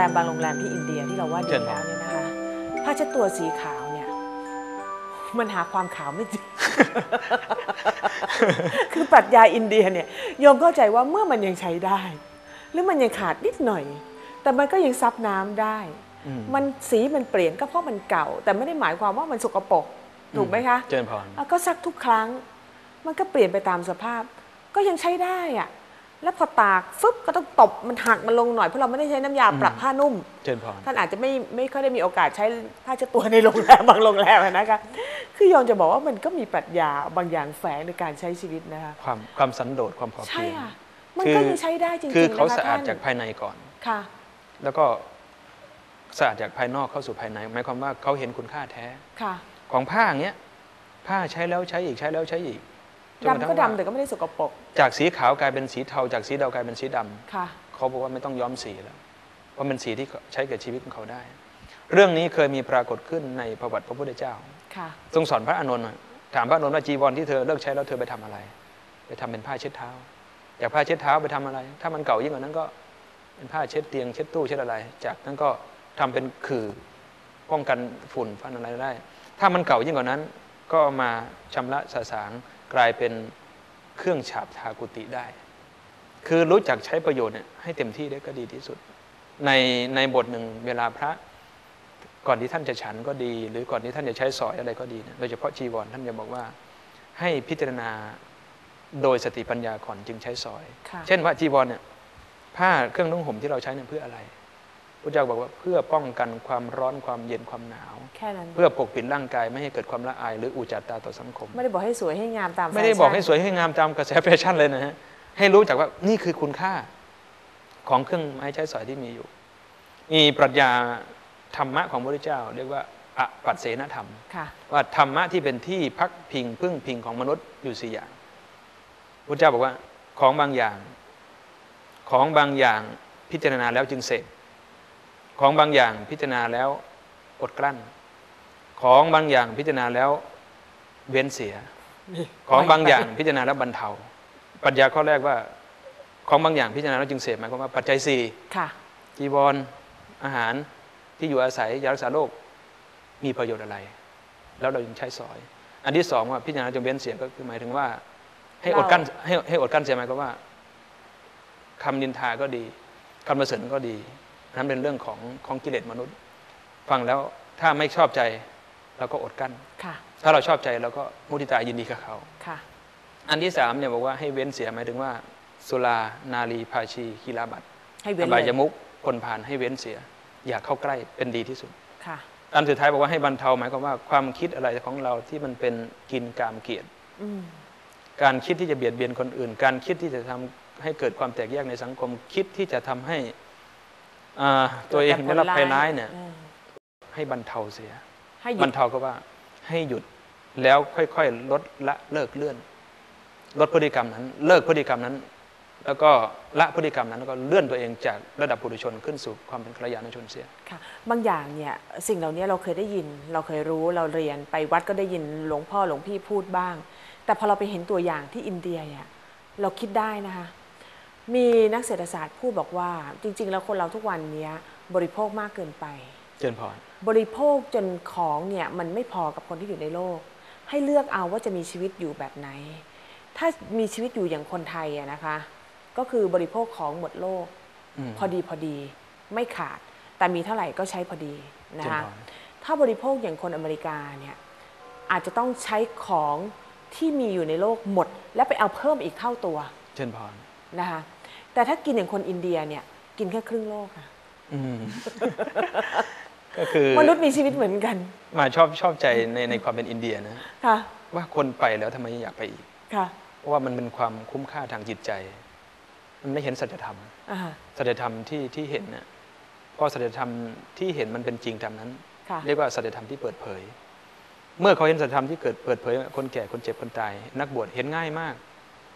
โรงแรมบางโรงแรมที่อินเดียที่เราว่าดีเชิญครัแล้บวเนี่ยนะคะผ้าเช็ดตัวสีขาวเนี่ย มันหาความขาวไม่เจอคือปรัชญาอินเดียเนี่ยโยมเข้าใจว่าเมื่อมันยังใช้ได้ หรือมันยังขาดนิดหน่อย แต่มันก็ยังซับน้ำได้อืมมันสีมันเปลี่ยนก็เพราะมันเก่า แต่ไม่ได้หมายความว่ามันสกปรกถูกไหมคะเจริญพรอะก็ซักทุกครั้ง มันก็เปลี่ยนไปตามสภาพ ก็ยังใช้ได้อะ แล้วพอตากฟึบก็ต้องตบมันหักมันลงหน่อยเพราะเราไม่ได้ใช้น้ำยาปรับผ้านุ่มเจริญพร ท่านอาจจะไม่ไม่ค่อยได้มีโอกาสใช้ผ้าเช็ดตัวในโรงแรม บางโรงแรมอะนะคะคือโยมจะบอกว่ามันก็มีปรัชญาบางอย่างแฝงในการใช้ชีวิตนะคะ ความความสันโดษความพอใช่เพียงค่ะ มันก็ยังใช้ได้จริงๆคือเขานะคะสะอาดท่นจากภายในก่อน ค่ะ แล้วก็สะอาดจากภายนอกเข้าสู่ภายในหมายความว่าเขาเห็นคุณค่าแท้ ค่ะ ของผ้าอย่างเงี้ยผ้าใช้แล้วใช้อีกใช้แล้วใช้อีกจนระ ดำทั่ก็งว่าดำแต่ก็ไม่ได้สกปรกจากสีขาวกลายเป็นสีเทา จากสีดำกลายเป็นสีดำค่ะเขาบอกว่าไม่ต้องย้อมสีแล้วเพราะมันสีที่ใช้กับชีวิตของเขาได้ เรื่องนี้เคยมีปรากฏขึ้นในประวัติพระพุทธเจ้าค่ะทรงสอนพระอานนท์ว่าถามพระอานนท์ว่าจีวรที่เธอเลิกใช้แล้วเธอไปทำอะไร ไปทำเป็นผ้าเช็ดเท้าจากผ้าเช็ดเท้าไปทำอะไร ถ้ามันเก่ายิ่งกว่านั้นก็เป็นผ้าเช็ดเตียงเช็ดตู้เช็ดอะไร จากนั้นก็ทำเป็นคือป้องกันฝุ่นฟันอะไรได้ ถ้ามันเก่ายิ่งกว่านั้น ก็เอามาชำระสะสาง กลายเป็นเครื่องฉาบทากุฏิได้ คือรู้จักใช้ประโยชน์เนี่ยให้เต็มที่ได้ก็ดีที่สุด ในในบทหนึ่งเวลาพระก่อนที่ท่านจะฉันก็ดี หรือก่อนที่ท่านจะใช้สอยอะไรก็ดีเนี่ยโดยเฉพาะจีวรท่านจะบอกว่าให้พิจารณาโดยสติปัญญาก่อนจึงใช้สอยค่ะเช่นว่าจีวรเนี่ยผ้าเครื่องนุ่งห่มที่เราใช้เนี่ยเพื่ออะไร พระเจ้าบอกว่าเพื่อป้องกันความร้อนความเย็นความหนาวแค่นั้นเพื่อปกปิดร่างกายไม่ให้เกิดความละอายหรืออุจจาตาต่อสังคม ไม่ได้บอกให้สวยให้งามตามไม่ได้แฟชั่นบอกให้สวยให้งามตามกระแสแฟชั่นเลยนะฮะให้รู้จักว่านี่คือคุณค่าของเครื่องไม้ใช้สอยที่มีอยู่ มีปรัชญาธรรมะของพระพุทธเจ้า เรียกว่าอปัตเสนธรรมค่ะว่าธรรมะที่เป็นที่พักพิงพึ่งพิงของมนุษย์อยู่สี่อย่างพระเจ้าบอกว่าของบางอย่าง ของบางอย่างพิจารณาแล้วจึงเสพ ของบางอย่างพิจารณาแล้วอดกลั้น ของบางอย่างพิจารณาแล้วเว้นเสีย ของบางอย่างพิจารณาแล้วบรรเทา ปรัชญาข้อแรกว่า ของบางอย่างพิจารณาแล้วจึงเสพหมายความว่าปัจจัยสี่ค่ะจีวรอาหารที่อยู่อาศัยยารักษาโรคมีประโยชน์อะไร แล้วเราจึงใช้สอย อันที่สองว่าพิจารณาจงเว้นเสียก็คือหมายถึงว่า ให้อดกั้นให้ให้อดกั้นเสียหมายความว่าคำนินทาก็ดีคำประเสริฐก็ดี นั้นเป็นเรื่องของของกิเลสมนุษย์ ฟังแล้วถ้าไม่ชอบใจเราก็อดกั้นค่ะถ้าเราชอบใจเราก็มุทิตายินดีกับเขาค่ะอันที่สามเนี่ยบอกว่าให้เว้นเสียหมายถึงว่า สุรานารีภาชีคีราบัตให้เว้นอบาเลยยมุกคนผ่านให้เว้นเสีย อย่าเข้าใกล้เป็นดีที่สุดค่ะอันสุดท้ายบอกว่าให้บรรเทาหมายความว่าความคิดอะไรของเราที่มันเป็นกินกามเกียรติอืมการคิดที่จะเบียดเบียนคนอื่น การคิดที่จะทำให้เกิดความแตกแยกในสังคม คิดที่จะทำให้อ่า ตัวเองได้รับภัยร้ายเนี่ยอืมให้บรรเทาเสียให้หบยุรดรเทาก็ว่า ให้หยุดแล้วค่อยๆลดละเลิกเลื่อน ลดพฤติกรรมนั้น เลิกพฤติกรรมนั้น แล้วก็ละพฤติกรรมนั้นแล้วก็เลื่อนตัวเองจากระดับปุถุชนขึ้นสู่ความเป็นกัลยาณชนเสียค่ะ บางอย่างเนี่ยสิ่งเหล่านี้เราเคยได้ยิน เราเคยรู้เราเรียนไปวัดก็ได้ยินหลวงพ่อหลวงพี่พูดบ้าง แต่พอเราไปเห็นตัวอย่างที่อินเดียเนี่ยเราคิดได้นะคะ มีนักเศรษฐศาสตร์พูดบอกว่า จริง ๆ แล้วคนเราทุกวันเนี้ยบริโภคมากเกินไปเจริญพรบริโภคจนของเนี่ยมันไม่พอกับคนที่อยู่ในโลก ให้เลือกเอาว่าจะมีชีวิตอยู่แบบไหน ถ้ามีชีวิตอยู่อย่างคนไทยอะนะคะ ก็คือบริโภคของหมดโลกอืมพอดีพอดีไม่ขาด แต่มีเท่าไหร่ก็ใช้พอดีนะคะจริงครับถ้าบริโภคอย่างคนอเมริกาเนี่ยอาจจะต้องใช้ของที่มีอยู่ในโลกหมด และไปเอาเพิ่มอีกเท่าตัวเจริญพรนะคะ แต่ถ้ากินอย่างคนอินเดียเนี่ย กินแค่ครึ่งโลกค่ะอืมก็คือมนุษย์มีชีวิตเหมือนกัน มาชอบชอบใจในในความเป็นอินเดียนะค่ะว่าคนไปแล้วทำไมยังอยากไปอีกค่ะเพราะว่ามันเป็นความคุ้มค่าทางจิตใจ มันไม่เห็นสัจธรรมอ่าสัจธรรมที่ที่เห็นเนี่ยเพราะสัจธรรมที่เห็นมันเป็นจริงตามนั้นค่ะเรียกว่าสัจธรรมที่เปิดเผย เมื่อเขาเห็นสัจธรรมที่เกิดเปิดเผย คนแก่คนเจ็บคนตาย นักบวชเห็นง่ายมาก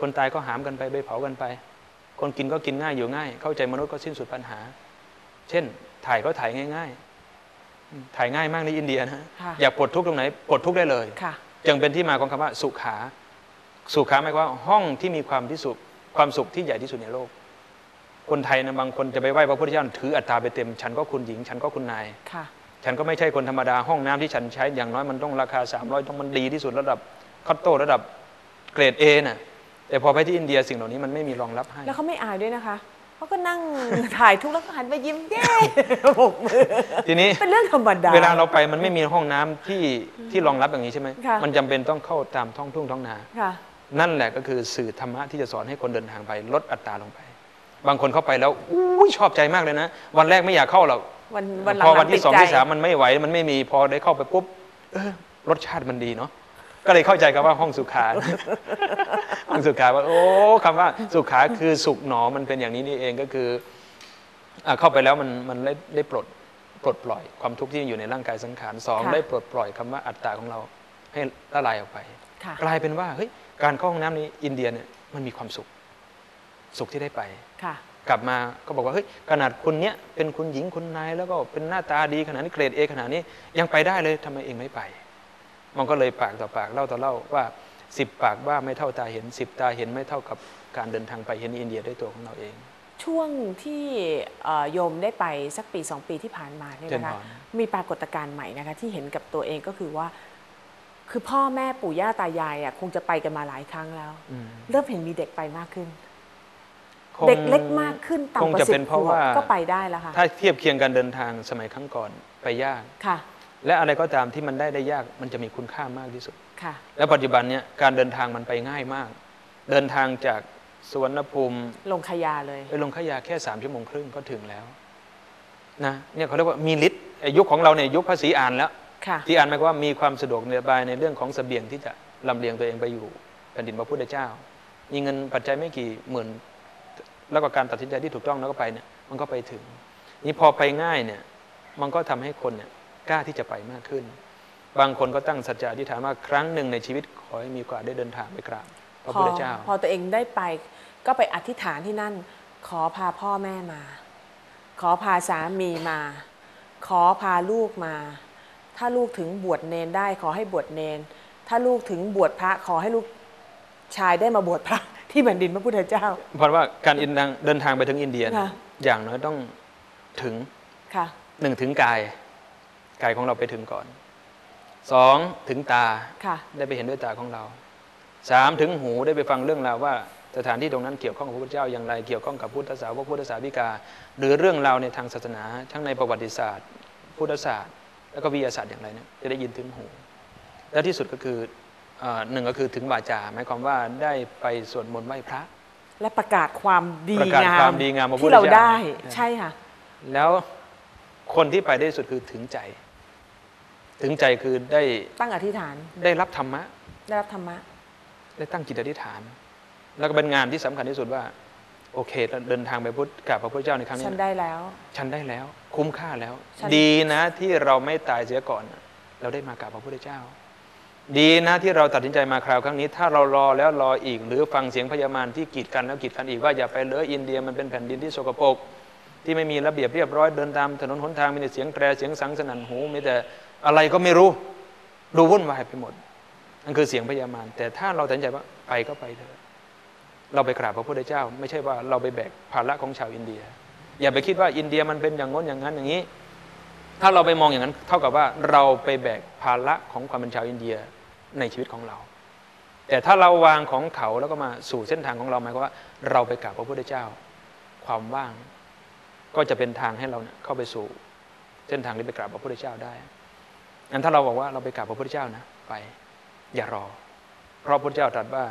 คนตายก็หามกันไปไปเผากันไป คนกินก็กินง่ายอยู่ง่าย เข้าใจมนุษย์ก็สิ้นสุดปัญหา เช่น ถ่ายก็ถ่ายง่ายๆอืมถ่ายง่ายมากในอินเดียนะค่ะอยากปลดทุกข์ตรงไหนปลดทุกข์ได้เลยค่ะจึงเป็นที่มาของคำว่า สุขา สุขาหมายความว่าห้องที่มีความที่สุขความสุขที่ใหญ่ที่สุดในโลก คนไทยนะบางคนจะไปไหว้พระพุทธเจ้าถืออัตราไปเต็ม ฉันก็คุณหญิง ฉันก็คุณนายค่ะฉันก็ไม่ใช่คนธรรมดาห้องน้ำที่ฉันใช้อย่างน้อยมันต้องราคา300ต้องมันดีที่สุดระดับคอตโต้ระดับเกรด A น่ะ แต่พอไปที่อินเดียสิ่งเหล่านี้มันไม่มีรองรับให้ แล้วเขาไม่อายด้วยนะคะเขาก็นั่ง ถ่ายทุกแล้วก็หันไปยิ้มเย้โบกมือทีนี้ เป็นเรื่องธรรมดา เวลาเราไปมันไม่มีห้องน้ำที่ที่รองรับอย่างนี้ใช่ไหมค่ะ มันจำเป็นต้องเข้าตามท้องทุ่งท้องนา ค่ะ นั่นแหละก็คือสื่อธรรมะที่จะสอนให้คนเดินทางไปลดอัตราลงไป บางคนเข้าไปแล้วอุ้ยชอบใจมากเลยนะ วันแรกไม่อยากเข้าหรอกวันวันหลัพอวันงๆติที่ดสองใจที่สามมันไม่ไหวมันไม่มีพอได้เข้าไปปุ๊บเออรสชาติมันดีเนาะ ก็เลยเข้าใจกับว่าห้องสุขา ห้องสุขาว่า โอ้คำว่าสุขาคือสุขหนอมันเป็นอย่างนี้นี่เองก็คืออะเข้าไปแล้วมันมันได้ได้ปลดปลดปล่อยความทุกข์ที่อยู่ในร่างกายสังขารสองค่ะได้ปลดปล่อยคำว่าอัตตาของเราให้ละลายออกไป ค่ะ กลายเป็นว่าเฮ้ยการเข้าห้องน้ำในอินเดียเนี่ยมันมีความสุข สุขที่ได้ไป ค่ะ กลับมาก็บอกว่าเฮ้ยขนาดคุณเนี้ยเป็นคุณหญิงคุณนายแล้วก็เป็นหน้าตาดีขนาดนี้เกรดเอขนาดนี้ยังไปได้เลยทำไมเองไม่ไป มันก็เลยปากต่อปากเล่าต่อเล่าว่าสิบปากว่าไม่เท่าตาเห็นสิบตาเห็นไม่เท่ากับการเดินทางไปเห็นอินเดียด้วยตัวของเราเอง ช่วงที่เอ่อโยมได้ไปสักปีสองปีที่ผ่านมาเนี่ยนะคะเจริญพรมีปรากฏการณ์ใหม่นะคะที่เห็นกับตัวเองก็คือว่า คือพ่อแม่ปู่ย่าตายายอะคงจะไปกันมาหลายครั้งแล้วอืมเริ่มเห็นมีเด็กไปมากขึ้นคงเด็กเล็กมากขึ้นคงต่ำกว่าจะสิเป็บนเพขราะวบว่าก็ไปได้แล้วค่ะถ้าเทียบเคียงการเดินทางสมัยครั้งก่อนไปยากค่ะ และอะไรก็ตามที่มันได้ได้ยากมันจะมีคุณค่ามากที่สุดค่ะ และปัจจุบันเนี่ยการเดินทางมันไปง่ายมาก เดินทางจากสวนภูมิลงขยาเลยไปลงขยาแค่สามชั่วโมงครึ่งก็ถึงแล้วนะเนี่ยเขาเรียกว่ามีฤทธิ์ไอ้ยุคของเราเนี่ยยุคภาษีอ่านแล้วค่ะที่อ่านหมายความว่ามีความสะดวกสบายในเรื่องของเสบียงที่จะลำเลียงตัวเองไปอยู่แผ่นดินพระพุทธเจ้า มีเงินปัจจัยไม่กี่หมื่น แล้วก็การตัดสินใจที่ถูกต้องแล้วก็ไปเนี่ยมันก็ไปถึง นี่พอไปง่ายเนี่ยมันก็ทำให้คนเนี่ย กล้าที่จะไปมากขึ้น บางคนก็ตั้งสัจจะอธิษฐานว่าครั้งหนึ่งในชีวิตขอให้มีโอกาสได้เดินทางไปกราบพระพพุอทธเจ้า พอตัวเองได้ไปก็ไปอธิษฐานที่นั่น ขอพาพ่อแม่มา ขอพาสามีมา ขอพาลูกมา ถ้าลูกถึงบวชเนนได้ขอให้บวชเนน ถ้าลูกถึงบวชพระขอให้ลูกชายได้มาบวชพระที่แผ่นดินพระพุทธเจ้า เพราะว่าการเดินทางเดินทางไปถึงอินเดียเนี่ยค่ะอย่างน้อยต้องถึงค่ะหนึ่งถึงกาย กายของเราไปถึงก่อนสองถึงตาค่ะได้ไปเห็นด้วยตาของเราสามถึงหูได้ไปฟังเรื่องราวว่าสถานที่ตรงนั้นเกี่ยวข้องกับพระพุทธเจ้าอย่างไร เกี่ยวข้องกับพุทธศาสนาพุทธศาสนิกา หรือเรื่องราวในทางศาสนา ทั้งในประวัติศาสตร์ พุทธศาสตร์ แล้วก็วิทยาศาสตร์อย่างไรเนี่ยจะได้ยินถึงหู และที่สุดก็คือเอ่อหนึ่งก็คือถึงวาจาหมายความว่าได้ไปสวดมนต์ไหว้พระ และประกาศความดีประกาศงามความดีงามของพระพุทธที่เราเจ้าได้ใช่ใช่ค่ะแล้วคนที่ไปได้ที่สุดคือถึงใจ ถึงใจคือได้ตั้งอธิษฐาน ได้รับธรรมะ ได้รับธรรมะ ได้ตั้งจิตอธิษฐาน แล้วก็เป็นงานที่สำคัญที่สุดว่า โอเคเราเดินทางไปพุทธกับพระพุทธเจ้าในครั้งนี้ฉันได้แล้ว ฉันได้แล้ว คุ้มค่าแล้วฉันดีนะที่เราไม่ตายเสียก่อน เราได้มากราบพระพุทธเจ้า ดีนะที่เราตัดสินใจมาคราวครั้งนี้ ถ้าเรารอแล้วรออีก หรือฟังเสียงพยามารที่กีดกันแล้วกีดกันอีกว่าอย่าไปเลยอินเดียมันเป็นแผ่นดินที่สกปรกที่ไม่มีระเบียบเรียบร้อยเดินตามถนนหนทางมีแต่เสียงแตรเสียงสังสนั่นหูมีแต่ อะไรก็ไม่รู้ดูวุ่นวายไปหมดนั่นคือเสียงพยามารแต่ถ้าเราตัดสินใจว่าไปก็ไปเถอะเราไปกราบพระพุทธเจ้า ไม่ใช่ว่าเราไปแบกภาระของชาวอินเดีย อย่าไปคิดว่าอินเดียมันเป็นอย่างง้นอย่างนั้นอย่างนี้ ถ้าเราไปมองอย่างนั้น เท่ากับว่าเราไปแบกภาระของความเป็นชาวอินเดียในชีวิตของเรา แต่ถ้าเราวางของเขาแล้วก็มาสู่เส้นทางของเราหมายความว่า เราไปกราบพระพุทธเจ้า ความว่าง ก็จะเป็นทางให้เราเนี่ยเข้าไปสู่ เส้นทางที่ไปกราบพระพุทธเจ้าได้ งั้นถ้าเราบอกว่าเราไปกราบพระพุทธเจ้านะ ไป อย่ารอ เพราะพระพุทธเจ้าตรัสว่า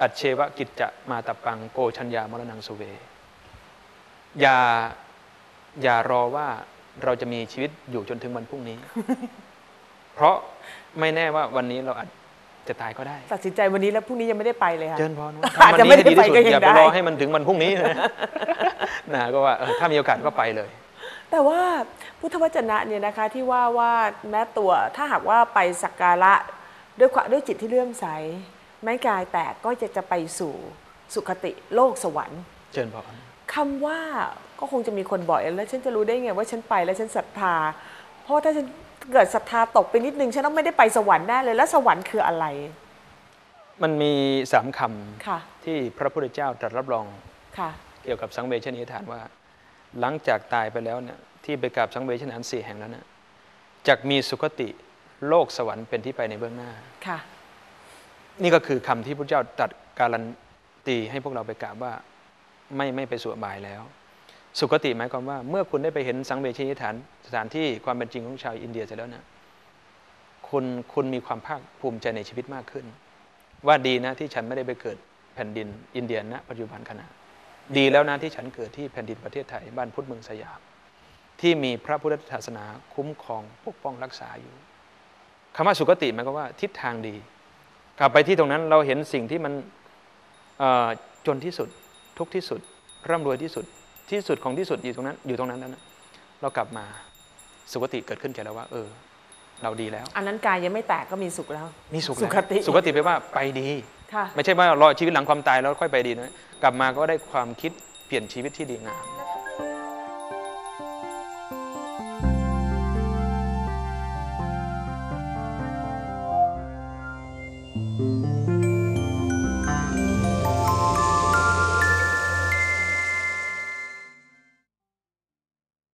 อัจเชวะกิจจะมาตปังโกชัญญามรณังสุเว อย่าอย่ารอว่าเราจะมีชีวิตอยู่จนถึงวันพรุ่งนี้ เพราะไม่แน่ว่าวันนี้เราอาจจะตายก็ได้ ตัดสินใจวันนี้แล้วพรุ่งนี้ยังไม่ได้ไปเลยค่ะเจริญพรอาจจะไม่ได้ไปก็ยังอย่าไปได้รอให้มันถึงวันพรุ่งนี้นะนะก็ว่าเออถ้ามีโอกาสก็ไปเลย แต่ว่าพุทธวจนะเนี่ยนะคะที่ว่าว่าแม้ตัวถ้าหากว่าไปสักการะด้วยความด้วยจิตที่เลื่อมใสแม้กายแตกก็จะจะไปสู่สุคติโลกสวรรค์เจริญพรคำว่าก็คงจะมีคนบอกแล้วฉันจะรู้ได้ไงว่าฉันไปแล้วฉันศรัทธา เพราะว่าถ้าฉันเกิดศรัทธาตกไปนิดนึงฉันต้องไม่ได้ไปสวรรค์แน่เลยแล้วสวรรค์คืออะไร มันมีสามคค่ะำที่พระพุทธเจ้าตรัสรับรองค่ะเกี่ยวกับสังเวชนียฐานว่า หลังจากตายไปแล้วเนี่ยที่ไปกราบสังเวชนียฐานสี่แห่งนั้นนะจะมีสุคติโลกสวรรค์เป็นที่ไปในเบื้องหน้าค่ะ นี่ก็คือคำที่พระเจ้าตรัดการันตีให้พวกเราไปกราบว่าไม่ไม่ไปสู่อบายแล้ว สุคติหมายความว่า เมื่อคุณได้ไปเห็นสังเวชนียฐานสถานที่ความเป็นจริงของชาวอินเดียเสร็จแล้วนะคุณคุณมีความภาคภูมิใจในชีวิตมากขึ้น ว่าดีนะที่ฉันไม่ได้ไปเกิดแผ่นดินอินเดียณปัจจุบันขณะ ดีแล้วนะที่ฉันเกิดที่แผ่นดินประเทศไทยบ้านพุทธเมืองสยาม ที่มีพระพุทธศาสนาคุ้มครองปกป้องรักษาอยู่คำว่าสุคติหมายความว่าทิศทางดี กลับไปที่ตรงนั้นเราเห็นสิ่งที่มันเอ่อจนที่สุดทุกข์ที่สุด ร่ำรวยที่สุดที่สุดของที่สุดอยู่ตรงนั้นอยู่ตรงนั้นแล้วนะเรากลับมาสุคติเกิดขึ้นแก่เราว่า เออ เราดีแล้ว อันนั้นกายยังไม่แตกก็มีสุขแล้ว มีสุขสุแล้วขติสุขติแปลว่าไปดีค่ะ ไม่ใช่ว่า รอชีวิตหลังความตายแล้วค่อยไปดีนะ กลับมาก็ได้ความคิดเปลี่ยนชีวิตที่ดีงาม